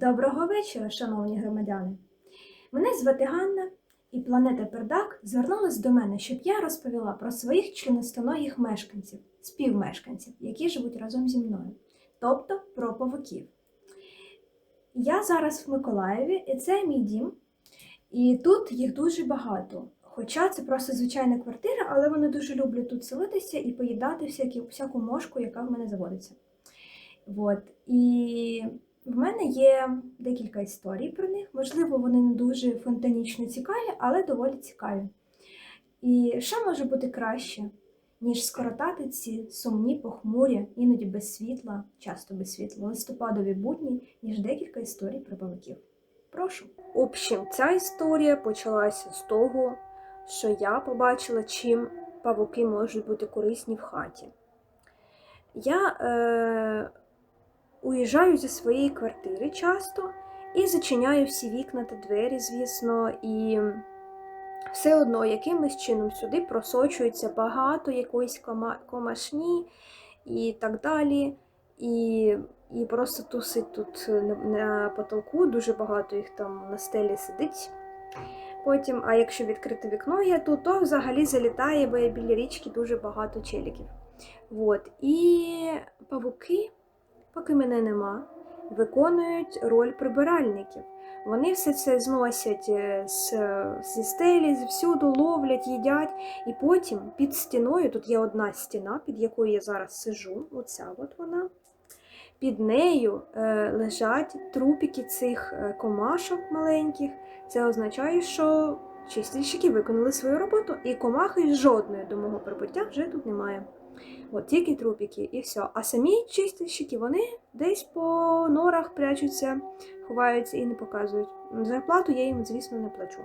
Доброго вечора, шановні громадяни! Мене звати Ганна, і планета Пердак звернулась до мене, щоб я розповіла про своїх членистоногих мешканців, співмешканців, які живуть разом зі мною, тобто про павуків. Я зараз в Миколаєві, і це мій дім, і тут їх дуже багато. Хоча це просто звичайна квартира, але вони дуже люблять тут селитися і поїдати всякі, всяку мошку, яка в мене заводиться. От. І в мене є декілька історій про них. Можливо, вони не дуже фонтанічно цікаві, але доволі цікаві. І що може бути краще, ніж скоротати ці сумні, похмурі, іноді без світла, часто без світла, листопадові будні, ніж декілька історій про павуків. Прошу. Общем, ця історія почалася з того, що я побачила, чим павуки можуть бути корисні в хаті. Я е, уїжджаю зі своєї квартири часто і зачиняю всі вікна та двері, звісно, і все одно якимось чином сюди просочується багато якоїсь кома- комашні і так далі. І, і просто тусить тут на, потолку, дуже багато їх там на стелі сидить. Потім, а якщо відкрити вікно є тут, то взагалі залітає, бо є біля річки дуже багато челіків. От. І павуки, поки мене нема, виконують роль прибиральників. Вони все це зносять е, з, зі стелі, звсюду ловлять, їдять. І потім під стіною, тут є одна стіна, під якою я зараз сижу, оця от вона. Під нею е, лежать трупики цих е, комашок маленьких. Це означає, що чистильщики виконали свою роботу, і комахи жодної до мого прибуття вже тут немає. От тільки трупики і все. А самі чистильщики вони десь по норах прячуться, ховаються і не показують. Зарплату я їм, звісно, не плачу.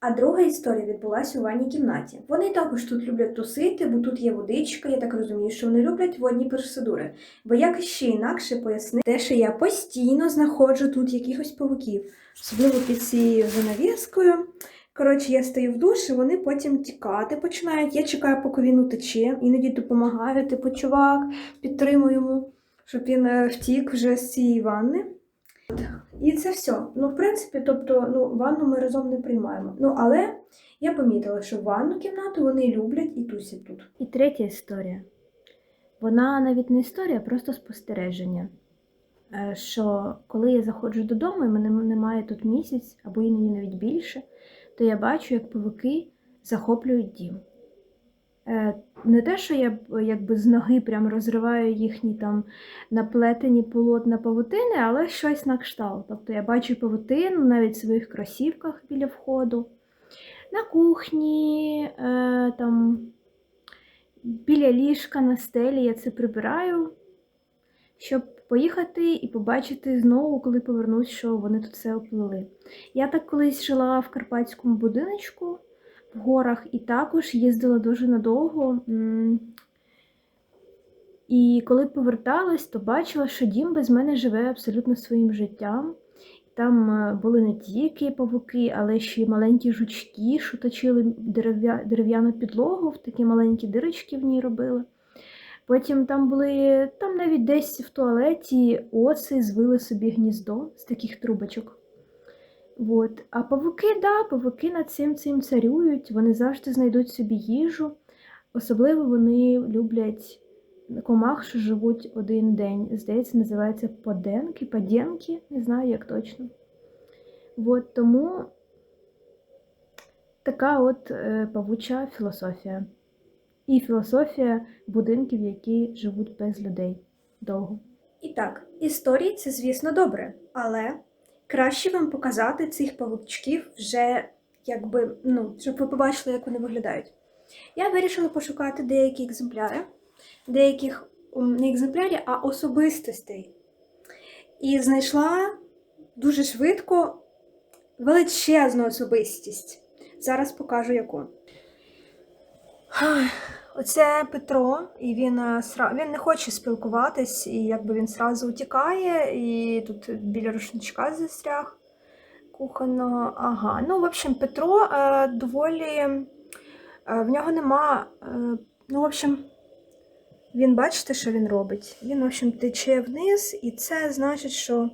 А друга історія відбулася у ванній кімнаті. Вони також тут люблять тусити, бо тут є водичка, я так розумію, що вони люблять водні процедури. Бо як ще інакше пояснити, те, що я постійно знаходжу тут якихось павуків, особливо під цією занавіскою. Коротше, я стою в душі, вони потім тікати починають. Я чекаю, поки він утече, іноді допомагаю, типу, чувак, підтримую йому, щоб він е, втік вже з цієї ванни. І це все. Ну, в принципі, тобто, ну, ванну ми разом не приймаємо. Ну, але я помітила, що ванну кімнату вони люблять і тусять тут. І третя історія. Вона навіть не історія, а просто спостереження. Е, Що коли я заходжу додому, і мене немає тут місяць, або іноді навіть більше, то я бачу, як павуки захоплюють дім. Е, Не те, що я якби з ноги прям розриваю їхні там наплетені полотна павутини, але щось на кшталт. Тобто я бачу павутину навіть в своїх кросівках біля входу, на кухні, е, там біля ліжка на стелі я це прибираю, щоб поїхати і побачити знову, коли повернусь, що вони тут все оплели. Я так колись жила в карпатському будиночку в горах і також їздила дуже надовго. І коли поверталась, то бачила, що дім без мене живе абсолютно своїм життям. Там е, були не тільки павуки, але ще й маленькі жучки, що точили дерев'я- дерев'яну підлогу, в такі маленькі дирочки в ній робили. Потім там були, там навіть десь в туалеті оси звили собі гніздо з таких трубочок. От. А павуки, да, павуки над цим цим царюють, вони завжди знайдуть собі їжу. Особливо вони люблять комах, що живуть один день. Здається, називається поденки, паденки, не знаю як точно. От, тому така от е, павуча філософія. І філософія будинків, які живуть без людей довго. І так, історії це, звісно, добре, але краще вам показати цих павучків вже, якби, ну, щоб ви побачили, як вони виглядають. Я вирішила пошукати деякі екземпляри, деяких не екземплярів, а особистостей. І знайшла дуже швидко величезну особистість. Зараз покажу яку. Оце Петро, і він, е, він не хоче спілкуватись, і якби він сразу утікає, і тут біля рушничка застряг кухонного. Ага. Ну, в общем, Петро е, доволі. Е, в нього нема. Ну, в общем, він бачите, що він робить? Він, в общем, тече вниз, і це значить, що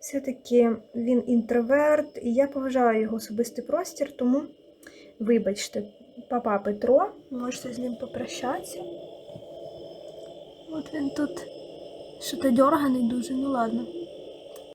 Все-таки він інтроверт, і я поважаю його особистий простір, тому вибачте, папа Петро, можете з ним попрощатися. От він тут що-то дьорганий дуже, ну ладно.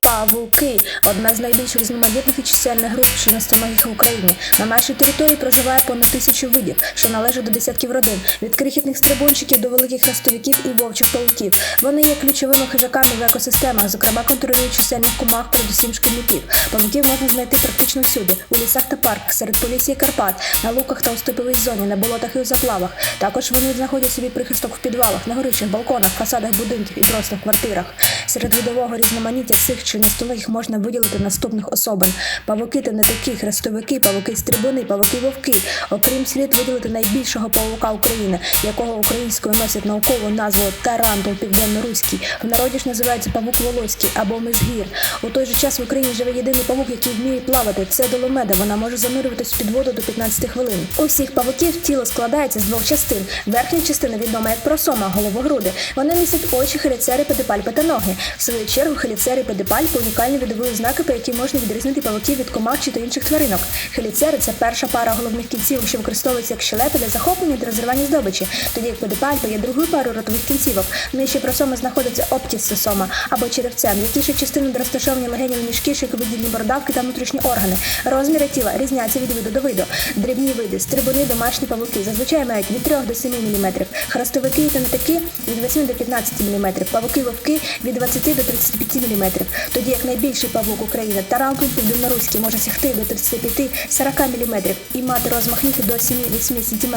Павуки одна з найбільш різноманітних і чисельних груп членистоногих в Україні. На нашій території проживає понад тисячу видів, що належать до десятків родин, від крихітних стрибунчиків до великих хрестовиків і вовчих павуків. Вони є ключовими хижаками в екосистемах, зокрема контролюють чисельних комах, передусім шкідників. Павуків можна знайти практично всюди у лісах та парках, серед полісся Карпат, на луках та у степовій зоні, на болотах і у заплавах. Також вони знаходять собі прихисток в підвалах, на горищах, балконах, фасадах будинків і в квартирах. Серед видового різноманіття цих членистоногих можна виділити наступних особин: павуки та не такі, хрестовики, павуки стрибуни, павуки вовки. Окрім слід виділити найбільшого павука України, якого українською носять наукову назву Тарантул південно-руський. В народі ж називається павук волоський або мизгір. У той же час в Україні живе єдиний павук, який вміє плавати. Це доломеда. Вона може занурюватись під воду до 15 хвилин. У всіх павуків тіло складається з двох частин. Верхня частина відома як просома, головогруди. Вони містять очі, хеліцери, педипальпи та ноги. В свою чергу хеліцери і педипальпи унікальні видові ознаки, по які можна відрізнити павуків від комах чи та інших тваринок. Хеліцери це перша пара головних кінцівок, що використовується як щелепи для захоплення та розривання здобичі, тоді як педипальпи є другою парою ротових кінцівок. Нижче просоми знаходиться оптісосома або черевцем, які ще частини до розташовані легенів мішки, шиковидільні бородавки та внутрішні органи. Розміри тіла різняться від виду до виду. Дрібні види, стрибуни, домашні павуки зазвичай мають від 3 до 7 мм. Хрестовики та нетаки від 8 до 15 мм. Павуки вовки від 20 до 35 мм. Тоді як найбільший павук України тарантул південноруський може сягти до 35-40 мм і мати розмах ніг до 7-8 см.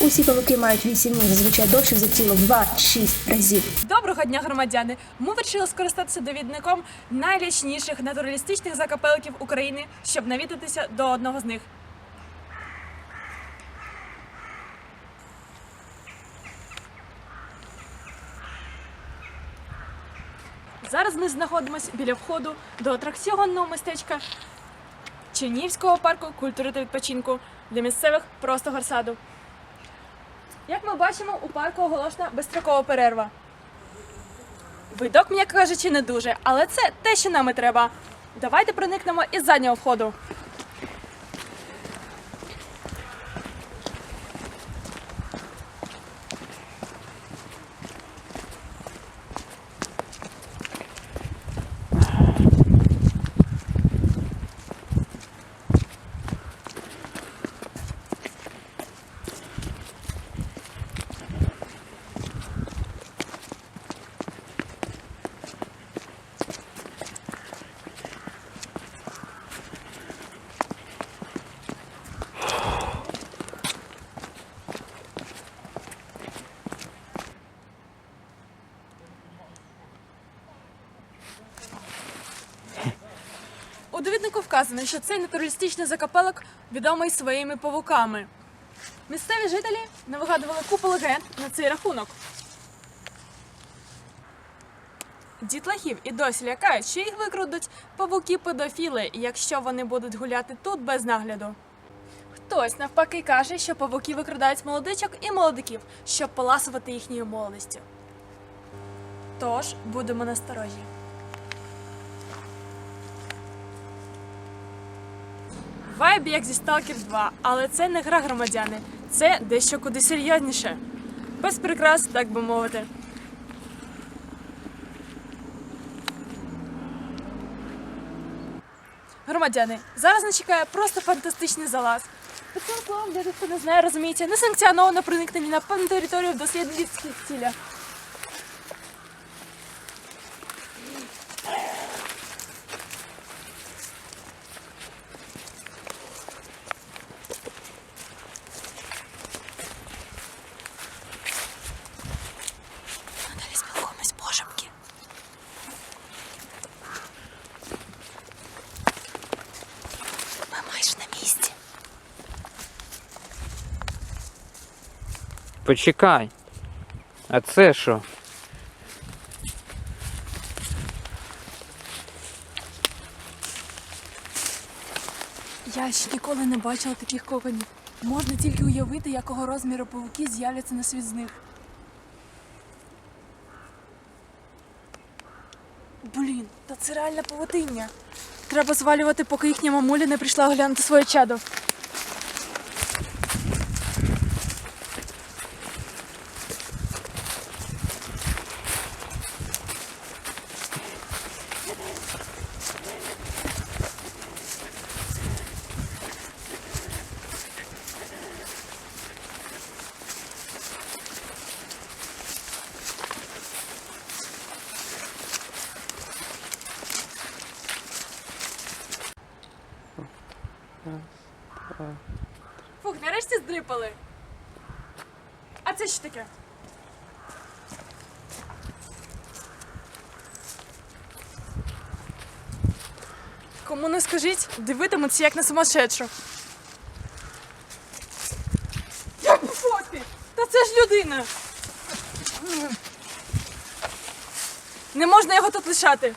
Усі павуки мають 8 ніг, зазвичай довше за тіло в 2-6 разів. Доброго дня, громадяни! Ми вирішили скористатися довідником найлячніших натуралістичних закапелків України, щоб навідатися до одного з них. Зараз ми знаходимося біля входу до атракціонного містечка Чинівського парку культури та відпочинку для місцевих просто горсаду. Як ми бачимо, у парку оголошена безстрокова перерва. Видок, м'яко кажучи, не дуже, але це те, що нам і треба. Давайте проникнемо із заднього входу. У довіднику вказано, що цей натуралістичний закапелок відомий своїми павуками. Місцеві жителі не вигадували купу легенд на цей рахунок. Дітлахів і досі лякають, що їх викрадуть павуки-педофіли, якщо вони будуть гуляти тут без нагляду. Хтось навпаки каже, що павуки викрадають молодичок і молодиків, щоб поласувати їхньою молодістю. Тож будемо насторожі. Вайб як зі Stalker 2, але це не гра громадяни, це дещо куди серйозніше. Без прикрас, так би мовити. Громадяни, зараз нас чекає просто фантастичний залаз. Під цим словом, тих, хто не знає, розуміється, несанкціоноване проникнення на певну територію в дослідницьких цілях. Почекай. А це що? Я ще ніколи не бачила таких коконів. Можна тільки уявити, якого розміру павуки з'являться на світ з них. Блін, та це реальне павутиння. Треба звалювати, поки їхня мамуля не прийшла оглянути своє чадо. Фух, нарешті здрипали. А це що таке? Кому не скажіть, дивитимуться як на сумасшедшу. Як фоті? Та це ж людина. Не можна його тут лишати.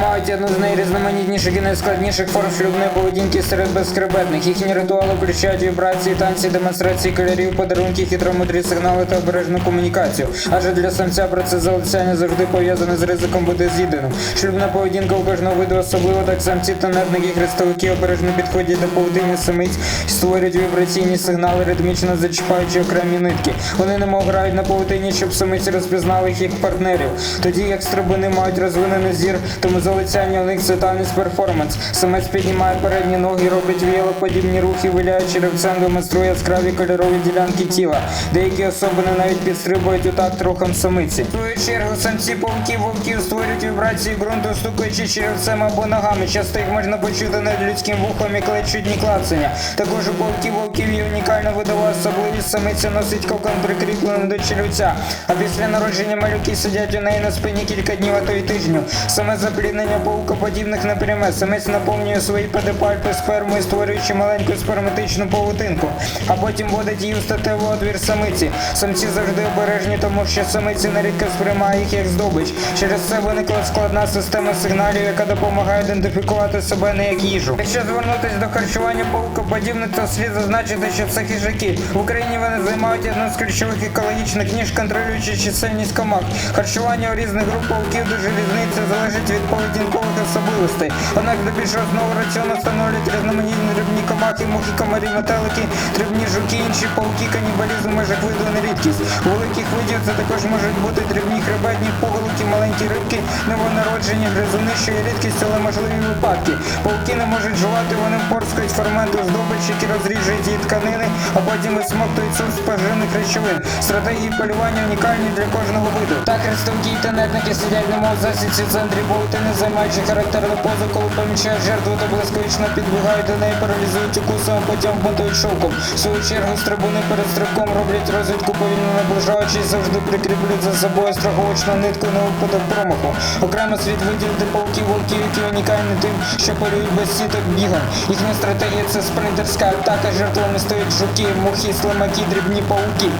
Мають одну з найрізноманітніших і найскладніших форм шлюбної поведінки серед безскребетних. Їхні ритуали включають вібрації, танці, демонстрації кольорів, подарунки, хитромудрі сигнали та обережну комунікацію. Адже для самця процес залицяння завжди пов'язаний з ризиком бути з'їденим. Шлюбна поведінка у кожного виду особливо так самці та недники хрестовики обережно підходять до павутиння самиць, створюють вібраційні сигнали, ритмічно зачіпаючи окремі нитки. Вони немов грають на павутині, щоб самиці розпізнали їх партнерів. Тоді як стрибуни мають розвинений зір, тому залицяння у них це танець перформанс. Самець піднімає передні ноги, робить віялоподібні рухи, виляючи ревцем, демонструє яскраві кольорові ділянки тіла. Деякі особини навіть підстрибують у такт рухом самиці. В свою чергу самці павуків вовків створюють вібрації ґрунту, стукаючи черевцем або ногами. Часто їх можна почути над людським вухом і коли чутні клацання. Також у павуків вовків є унікальна видова особливість. Самиця носить кокон прикріплений до черевця. А після народження малюки сидять у неї на спині кілька днів, а то й тижнів. Саме запліднення паукоподібних непряме. Самець наповнює свої педипальпи спермою, створюючи маленьку сперматичну павутинку, а потім вводить її у статевий отвір самиці. Самці завжди обережні, тому що самиці нерідко сприймає їх як здобич. Через це виникла складна система сигналів, яка допомагає ідентифікувати себе не як їжу. Якщо звернутися до харчування паукоподібних, то слід зазначити, що це хижаки. В Україні вони займають одну з ключових екологічних ніж, контролюючи чисельність комах. Харчування у різних груп пауків дуже різниця залежить від поведінкових особливостей. Однак до більшого основу раціону становлять різноманітні дрібні комахи, мухи, комарі, метелики, дрібні жуки, інші пауки, канібалізм межах виду рідкість. У великих видів це також можуть бути дрібні хребетні пуголки, маленькі рибки, новонароджені гризуни, що є рідкістю, але можливі випадки. Пауки не можуть жувати, вони порскають ферменти здобич, які розріжують її тканини, а потім висмоктують суп з поживних речовин. Стратегії полювання унікальні для кожного виду. Так хрестовки і тенетники сидять немов засідці центрі паутини, займаючи характерну позу, коли помічають жертву, то блискавично підбігають до неї, паралізують укусом, а потім вмотують шовком. В свою чергу стрибуни перед стрибком роблять розвідку, повільно наближаючись, завжди прикріплюють за собою страховочну нитку на випадок промаху. Окремо світ виділити полки вовків, які унікальні тим, що полюють без сіток бігом. Їхня стратегія це спринтерська атака, жертвами стають жуки, мухи, слимаки, дрібні пауки.